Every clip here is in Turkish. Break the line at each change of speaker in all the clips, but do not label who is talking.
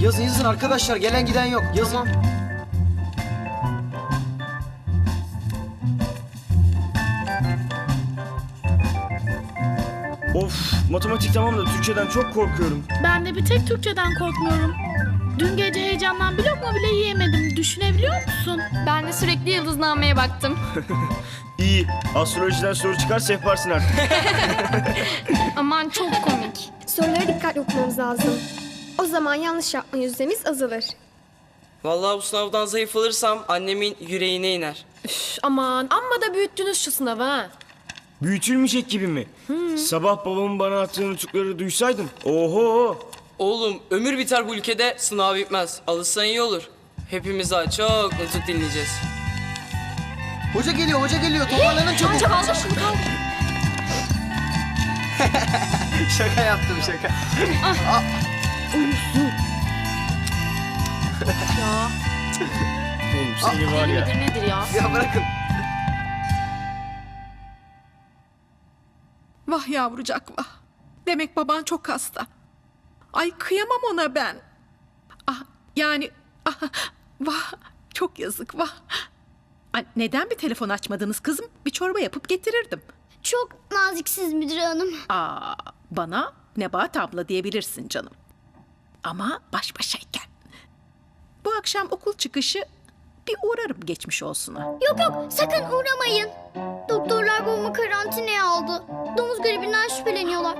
Yazın yazın arkadaşlar gelen giden yok. Yazın.
Of matematik tamam da Türkçeden çok korkuyorum.
Ben de bir tek Türkçeden korkmuyorum. Dün gece heyecandan bir lokma bile yiyemedim. Düşünebiliyor musun?
Ben de sürekli yıldıznameye baktım.
İyi astrolojiden soru çıkarsa yaparsın artık.
Aman çok komik.
Soruları dikkatli okumamız lazım. Zaman yanlış yapma yüzdemiz azalır.
Vallahi bu sınavdan zayıf alırsam annemin yüreğine iner.
Aman amma da büyüttünüz şu sınavı ha.
Büyütülmeyecek gibi mi? Sabah babamın bana attığı nutukları duysaydım. Oho.
Oğlum ömür biter bu ülkede sınav bitmez. Alırsan iyi olur. Hepimiz daha çok nutuk dinleyeceğiz.
Hoca geliyor hoca geliyor. Toparlanın çabuk. şaka yaptım şaka.
Oğlum seni var ya.
Nedir nedir ya?
Ya bırakın.
Vah yavrucak vah. Demek baban çok hasta. Ay kıyamam ona ben. Ah yani ah, vah çok yazık vah. Ay, neden bir telefon açmadınız kızım? Bir çorba yapıp getirirdim.
Çok naziksiz müdür hanım.
Aa, bana Nebahat abla diyebilirsin canım. Ama baş başayken. Bu akşam okul çıkışı bir uğrarım geçmiş olsuna.
Yok yok sakın uğramayın. Doktorlar babamı karantinaya aldı. Domuz gribinden şüpheleniyorlar.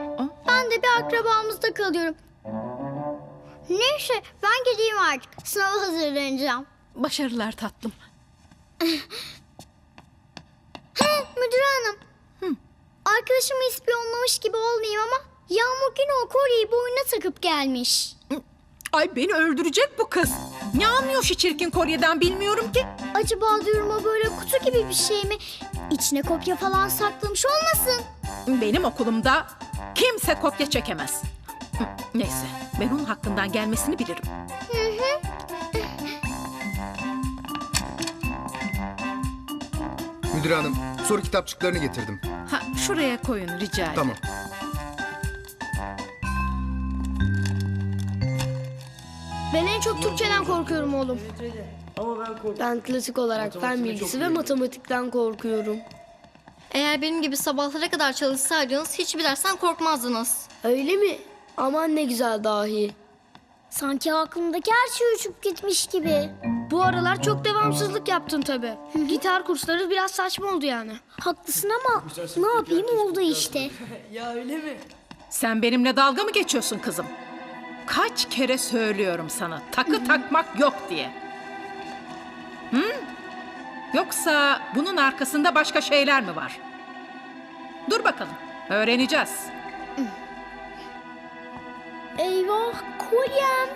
Ben de bir akrabamızda kalıyorum. Neyse ben gideyim artık. Sınava hazırlanacağım.
Başarılar tatlım.
Müdür hanım. Arkadaşımı ispiyonlamış gibi olmayayım ama Yağmur o kolyeyi boynuna takıp gelmiş.
Ay beni öldürecek bu kız. Ne anlıyor şu çirkin Kore'den bilmiyorum ki.
Acaba diyorum o böyle kutu gibi bir şey mi? İçine kopya falan saklamış olmasın.
Benim okulumda kimse kopya çekemez. Hı, Neyse ben onun hakkından gelmesini bilirim.
Müdür hanım, soru kitapçıklarını getirdim.
Ha, şuraya koyun rica ederim.
Tamam.
Ben en çok Türkçeden korkuyorum oğlum.
Ama ben korkuyorum.
Ben klasik olarak fen bilgisi ve matematikten korkuyorum.
Eğer benim gibi sabahlara kadar çalışsaydınız hiçbir dersten korkmazdınız.
Öyle mi? Aman ne güzel dahi.
Sanki aklımdaki her şey uçup gitmiş gibi.
Bu aralar çok devamsızlık yaptın tabii. Gitar kursları biraz saçma oldu yani.
Haklısın ama ne yapayım oldu işte.
Sen benimle dalga mı geçiyorsun kızım? Kaç kere söylüyorum sana takı takmak yok diye. Hı? Yoksa bunun arkasında başka şeyler mi var? Dur bakalım. Öğreneceğiz.
Eyvah kolyem.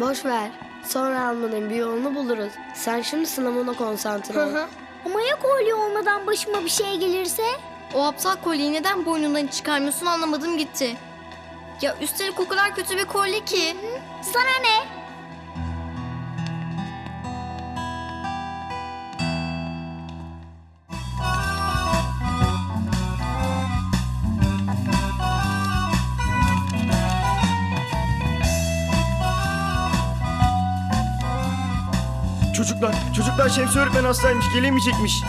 Boş ver. Sonra almanın bir yolunu buluruz. Sen şimdi sınavına konsantre ol.
Ama ya kolye olmadan başıma bir şey gelirse?
O aptal kolyeyi neden boynundan çıkarmıyorsun anlamadım gitti. Ya üstelik o kadar kötü bir kolye ki.
Sana ne?
Çocuklar, çocuklar Şemsi öğretmen hastaymış, gelemeyecekmiş.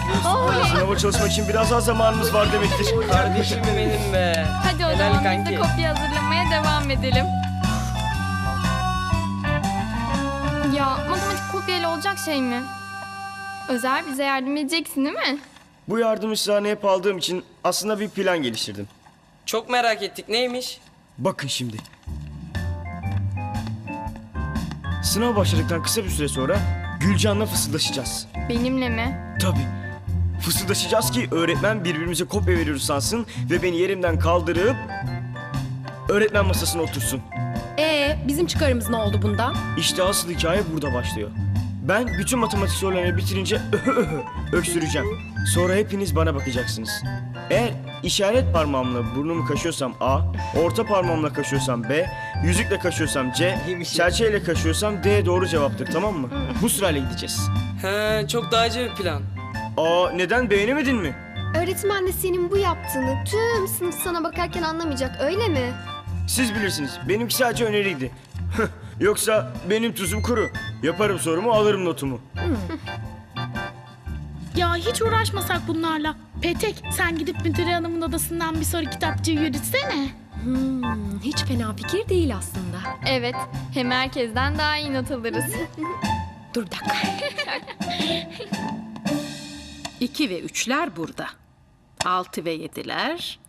Sınava çalışmak için biraz az zamanımız var demektir.
Kardeşim benim be.
Hadi o
Helal
zaman biz
kanki.
de kopya hazırlamaya devam edelim. Ya matematik kopyayla olacak şey mi? Özer bize yardım edeceksin değil mi?
Bu yardımı sahne hep aldığım için aslında bir plan geliştirdim.
Çok merak ettik neymiş?
Bakın şimdi. Sınav başladıktan kısa bir süre sonra Gülcan'la fısıldaşacağız.
Benimle mi?
Tabii. Fısıldaşacağız ki öğretmen birbirimize kopya veriyoruz sansın ve beni yerimden kaldırıp öğretmen masasına otursun.
Ee, bizim çıkarımız ne oldu bundan?
İşte asıl hikaye burada başlıyor. Ben bütün matematik sorularını bitirince öksüreceğim. Sonra hepiniz bana bakacaksınız. Eğer işaret parmağımla burnumu kaşıyorsam A, orta parmağımla kaşıyorsam B, yüzükle kaşıyorsam C, serçeyle kaşıyorsam D doğru cevaptır tamam mı? Bu sırayla gideceğiz.
He, çok daha bir plan.
Aa neden beğenemedin mi?
Öğretmen de senin bu yaptığını tüm sınıf sana bakarken anlamayacak öyle mi?
Siz bilirsiniz. Benimki sadece öneriydi. Yoksa benim tuzum kuru. Yaparım sorumu alırım notumu.
Ya hiç uğraşmasak bunlarla. Petek sen gidip müdür hanımın odasından bir soru kitapçığı yürütsene.
Hiç fena fikir değil aslında.
Evet. Hem herkesten daha iyi not alırız.
Dur bir dakika.
İki ve üçler burada. Altı ve yediler.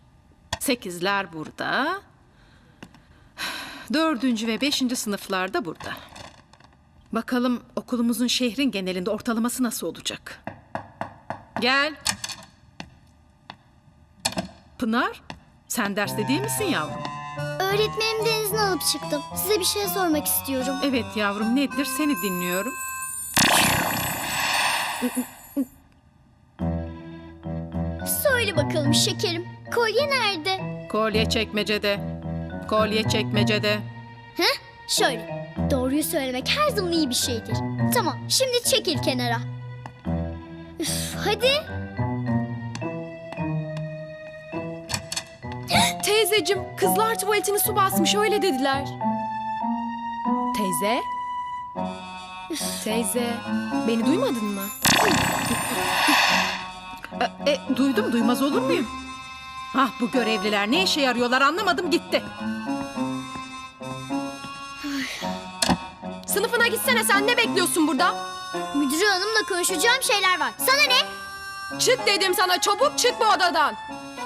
Sekizler burada. Dördüncü ve beşinci sınıflar da burada. Bakalım okulumuzun şehrin genelinde ortalaması nasıl olacak? Gel. Pınar, sen derste değil misin yavrum?
Öğretmenimden izin alıp çıktım. Size bir şey sormak istiyorum.
Evet yavrum nedir seni dinliyorum.
Söyle bakalım şekerim. Kolye nerede?
Kolye çekmecede. Kolye çekmecede.
Şöyle. Doğruyu söylemek her zaman iyi bir şeydir. Tamam, şimdi çekil kenara. Üf, hadi.
Teyzecim, kızlar tuvaletini su basmış öyle dediler. Teyze? Teyze, beni duymadın mı?
E, e, duydum duymaz olur muyum? Ah bu görevliler ne işe yarıyorlar anlamadım gitti.
Sınıfına gitsene sen ne bekliyorsun burada?
Müdür hanımla konuşacağım şeyler var. Sana ne?
Çık dedim sana çabuk çık bu odadan.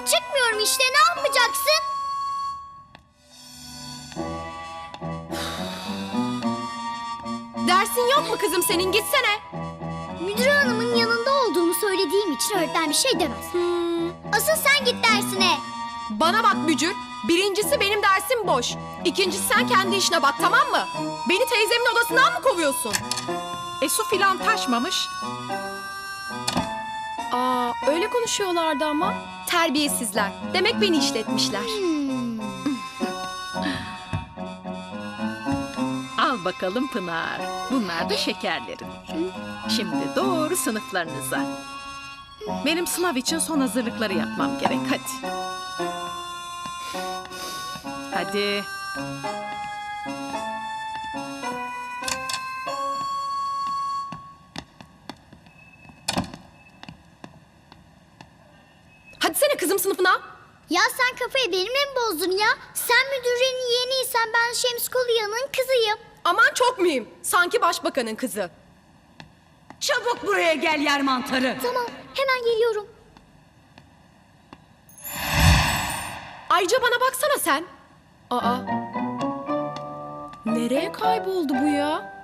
Çıkmıyorum işte, ne yapacaksın?
Dersin yok mu kızım senin gitsene.
Müdür hanımın yanında olduğumu söylediğim için öğretmen bir şey demez. Asıl sen git dersine.
Bana bak Bücür. Birincisi benim dersim boş. İkincisi sen kendi işine bak tamam mı? Beni teyzemin odasından mı kovuyorsun?
E su filan taşmamış.
Aa öyle konuşuyorlardı ama. Terbiyesizler. Demek beni işletmişler.
Al bakalım Pınar. Bunlar da şekerlerin. Şimdi doğru sınıflarınıza. Benim sınav için son hazırlıkları yapmam gerek. Hadi. Hadi.
Hadi sene kızım sınıfına.
Ya sen kafayı benimle mi bozdun ya? Sen müdürenin yeğeniysen ben Şems Koluya'nın kızıyım.
Aman çok mühim. Sanki başbakanın kızı.
Çabuk buraya gel yer mantarı.
Tamam, hemen geliyorum.
Ayrıca bana baksana sen. Aa. Nereye kayboldu bu ya?